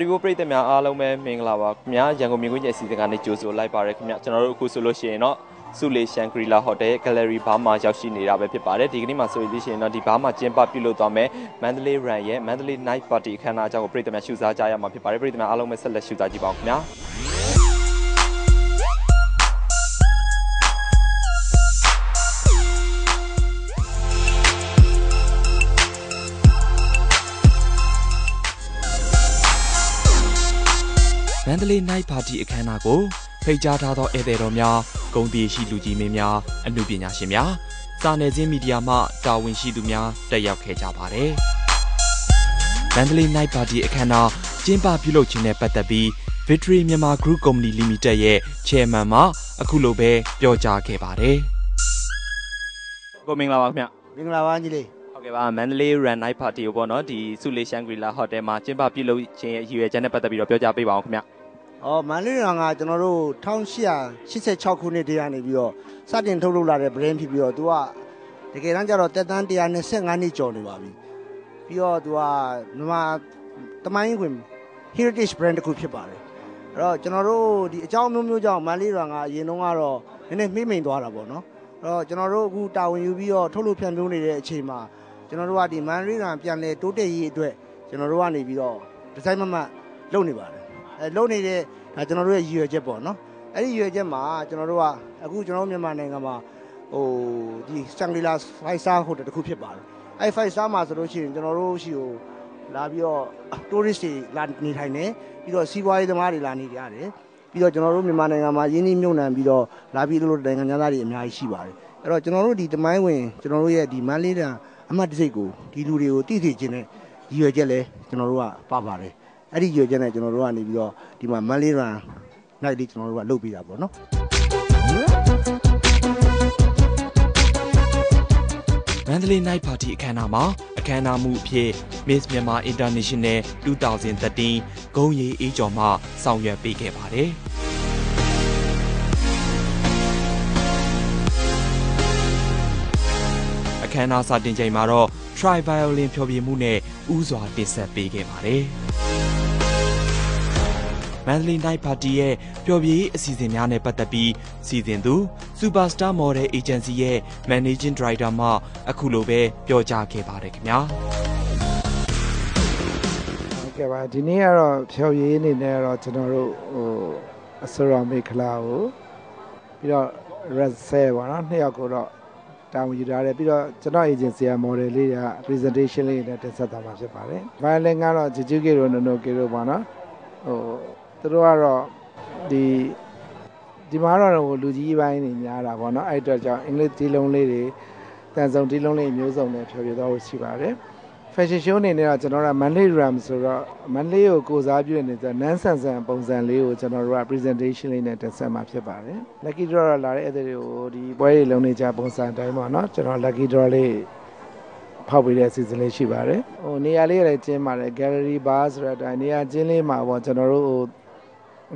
ဒီယိုပရိသတ်များအားလုံးပဲမင်္ဂလာပါခင်ဗျာရန်ကုန်မြင်းကွင်းကျအစီအစဉ်ကနေကြိုဆိုလိုက်ပါရခင်ဗျာကျွန်တော်တို့အခုဆိုလို့ရှိရင်တော့စုလေရှန်ဂရီလာဟိုတယ်ရဲ့ gallery ဘားမှာရောက်ရှိနေတာပဲဖြစ်ပါတယ်ဒီကနေ့မှာဆိုလို့ရှိရင်တော့ဒီဘားမှာကျင်းပပြုလုပ်သွားမယ် Mandalay Run ရဲ့ Mandalay Night Party အခမ်းအနားအကြောင်းကိုပရိသတ်များရှုစားကြရမှာဖြစ်ပါတယ်ပရိသတ်များအားလုံးပဲဆက်လက်ရှုစားကြည့်ပါဦးခင်ဗျာ န္တလေး Night Party အခမ်းအနားကိုဖိတ်ကြားထားသောဧည့်သည်တော်များဂုဏ်သီရှိလူကြီးမင်းများအမှုပညာရှင်များစာနယ်ဇင်းမီဒီယာမှတာဝန်ရှိသူများတက်ရောက်ခဲ့ကြပါတယ်။မန္တလေး Night Party အခမ်းအနားကျင်းပပြုလုပ်ခြင်းနဲ့ပတ်သက်ပြီး Victory Myanmar Group Company Limited ရဲ့ Chairman မှအခုလိုပဲပြောကြားခဲ့ပါတယ်။ကိုမင်္ဂလာပါခင်ဗျ။မင်္ဂလာပါညီလေးဟုတ်ကဲ့ပါမန္တလေး Run Night Party ကိုပေါ့နော်ဒီစုလေးရှန်ဂရီလာဟိုတယ်မှာကျင်းပပြုလုပ်ခြင်းရဲ့ရည်ရွယ်ချက်နဲ့ပတ်သက်ပြီးတော့ပြောကြားပေးပါအောင်ခင်ဗျ။။ အော်မန္တလေးရောင်ကကျွန်တော်တို့1886ခုနှစ်တည်းကနေပြီးတော့စတင်ထုတ်လုပ်လာတဲ့ brand ဖြစ်ပြီးတော့သူကတကယ်တမ်းကျတော့တက်တန်း125နှစ်ကျော်နေပါပြီ။ပြီးတော့သူကမြန်မာတမိုင်းဝင် heritage brand တစ်ခုဖြစ်ပါတယ်။အဲ့တော့ကျွန်တော်တို့ဒီအကြောင်းမျိုးမျိုးကြောင့်မန္တလေးရောင်ကအရင်တုန်းကတော့နည်းနည်းမှိမ့်မိန်သွားတာပေါ့နော်။အဲ့တော့ကျွန်တော်တို့အခုတာဝန်ယူပြီးတော့ထုတ်လုပ်ဖြန့်ဖြိုးနေတဲ့အချိန်မှာကျွန်တော်တို့ကဒီမန္တလေးရောင်ပြန်လဲတိုးတက်ရေးအတွက်ကျွန်တော်တို့ကနေပြီးတော့ဒီဇိုင်းမမတ်လုပ်နေပါတယ်။အဲ လုပ်နေတဲ့ဒါကျွန်တော်တို့ရဲ့ရည်ရွယ်ချက်ပေါ့နော်အဲ့ဒီရည်ရွယ်ချက်မှာကျွန်တော်တို့ကအခုကျွန်တော်တို့မြန်မာနိုင်ငံမှာဟိုဒီစတန်ဂလီလာ5 star hotel တစ်ခုဖြစ်ပါတယ်အဲ့5 star မှာဆိုလို့ရှိရင်ကျွန်တော်တို့ရှိကိုလာပြီးတော့ tourist တွေလာနေထိုင်နေပြီးတော့စီးပွားရေးသမားတွေလာနေကြတယ်ပြီးတော့ကျွန်တော်တို့မြန်မာနိုင်ငံမှာရင်းနှီးမြှုပ်နှံပြီးတော့လာပြီးလို့နိုင်ငံသားတွေအများကြီးရှိပါတယ်အဲ့တော့ကျွန်တော်တို့ဒီတမိုင်းဝင်ကျွန်တော်တို့ရဲ့ဒီမန်းလေးတန်အမှတ်တစိတ်ကိုဒီလူတွေကိုတည်တည်ခြင်းနဲ့ရည်ရွယ်ချက်လဲကျွန်တော်တို့ကပါပါတယ် အဲ့ဒီရွယ်ချက်နဲ့ကျွန်တော်တို့ကနေပြီးတော့ဒီမှာမန်လေးရန်နိုင်လေးကျွန်တော်တို့ကလုပ်ပေးတာပေါ့နော်မန္တလေး Night Party အခမ်းအနားမှာအခမ်းအနားမှုအဖြစ် Miss Myanmar International 2013ဂုံးရီအေးကျော်မှဆောင်ရွက်ပေးခဲ့ပါတယ်။အခမ်းအနားစတင်ချိန်မှာတော့ Tri Violin ဖျော်ဖြေမှုနဲ့ဥစွာတင်ဆက်ပေးခဲ့ပါတယ်။ မန္တလေး Night Party ရဲ့ပျော်ဖြေရေးအစီအစဉ်များနဲ့ပတ်သက်ပြီးစီစဉ်သူ Superstar Model Agency ရဲ့ Managing Director မှအခုလိုပဲပြောကြားခဲ့ပါတယ်ခင်ဗျာဟုတ်ကဲ့ပါဒီနေ့ကတော့ဖြော်ရည်အနေနဲ့ကတော့ကျွန်တော်တို့ဟိုအစောရမေခလာကိုပြီးတော့ red cell ပေါ့နော်နှစ်ယောက်ကိုတော့တာဝန်ယူထားတယ်ပြီးတော့ကျွန်တော် agency က model လေးတွေက presentation လေးနဲ့တင်ဆက်သွားမှာဖြစ်ပါတယ် violin ကတော့ Jiju Kiro Nono Kiro ပေါ့နော်ဟို သူတို့ကတော့ဒီဒီမှာတော့ဟိုလူကြီးပိုင်းနေများတာပေါ့နော်အဲ့အတွက်ကြောင့်အင်္ဂလိပ်တီးလုံးလေးတွေတန်စုံတီးလုံးလေးမျိုးစုံနဲ့ဖြော်ပြသွားဖို့ရှိပါတယ် fashion show အနေနဲ့တော့ကျွန်တော်တို့က Manly Ram ဆိုတော့ Manly ကိုကိုစားပြုနေတဲ့ nan ဆန်ဆန်ပုံစံလေးကိုကျွန်တော်တို့က presentation လေးနဲ့တင်ဆက်မှာဖြစ်ပါတယ် lucky draw တော့လာတဲ့အဲ့ဒီတွေကိုဒီပွဲတွေလုံးနေကြပုံစံအတိုင်းပေါ့နော်ကျွန်တော် lucky draw လေးဖောက်ပေးတဲ့အစီအစဉ်လေးရှိပါတယ်ဟိုနေရာလေးလည်းကျင်းပါတယ် gallery bar ဆိုတဲ့အတိုင်းနေရာကျင်းလေးမှာပေါ့ကျွန်တော်တို့ဟို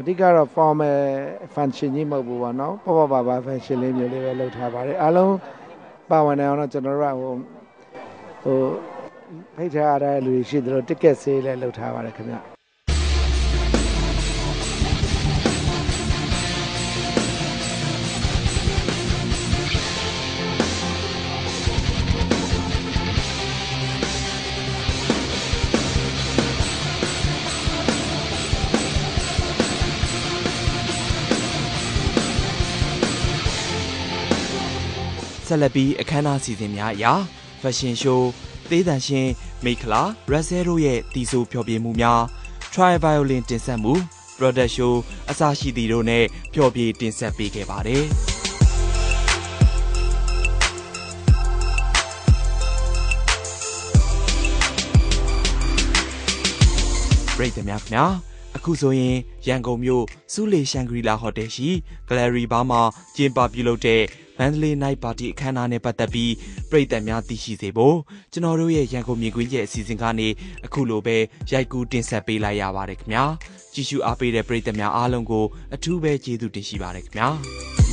အဓိကတော့ formal function ကြီးမဟုတ်ဘူးပေါ့နော်ပေါ့ပေါ့ပါပါ function လေးမျိုးလေးပဲလုပ်ထားပါတယ်အားလုံးပါဝင်နေအောင်တော့ကျွန်တော်တို့ကဟိုဟိုဖိတ်ထားရတဲ့လူတွေရှိသလို ticket sale လည်းလုပ်ထားပါတယ်ခင်ဗျ ဆက်လက်ပြီးအခမ်းအနားစီစဉ်များအရာ Fashion Show သေးတန်ရှင်မိခလာ Russell တို့ရဲ့တီဆိုဖျော်ဖြေမှုများ Tri Violin တင်ဆက်မှု Product Show အစရှိသည်တို့နဲ့ဖျော်ဖြေတင်ဆက်ပေးခဲ့ပါတယ်။ပရိသတ်များခင်ဗျာ အခုဆိုရင်ရန်ကုန်မြို့စူးလေရှန်ဂရီလာဟိုတယ်ရှိ Gallery Bar မှာကျင်းပပြုလုပ်တဲ့ Mandalay Night Party အခမ်းအနားနဲ့ပတ်သက်ပြီးပရိသတ်များသိရှိစေဖို့ကျွန်တော်တို့ရဲ့ရန်ကုန်မြင်ကွင်းရဲ့အစီအစဉ်ကနေအခုလိုပဲရိုက်ကူးတင်ဆက်ပေးလိုက်ရပါတယ်ခင်ဗျာကြည့်ရှုအားပေးတဲ့ပရိသတ်များအားလုံးကိုအထူးပဲကျေးဇူးတင်ရှိပါတယ်ခင်ဗျာ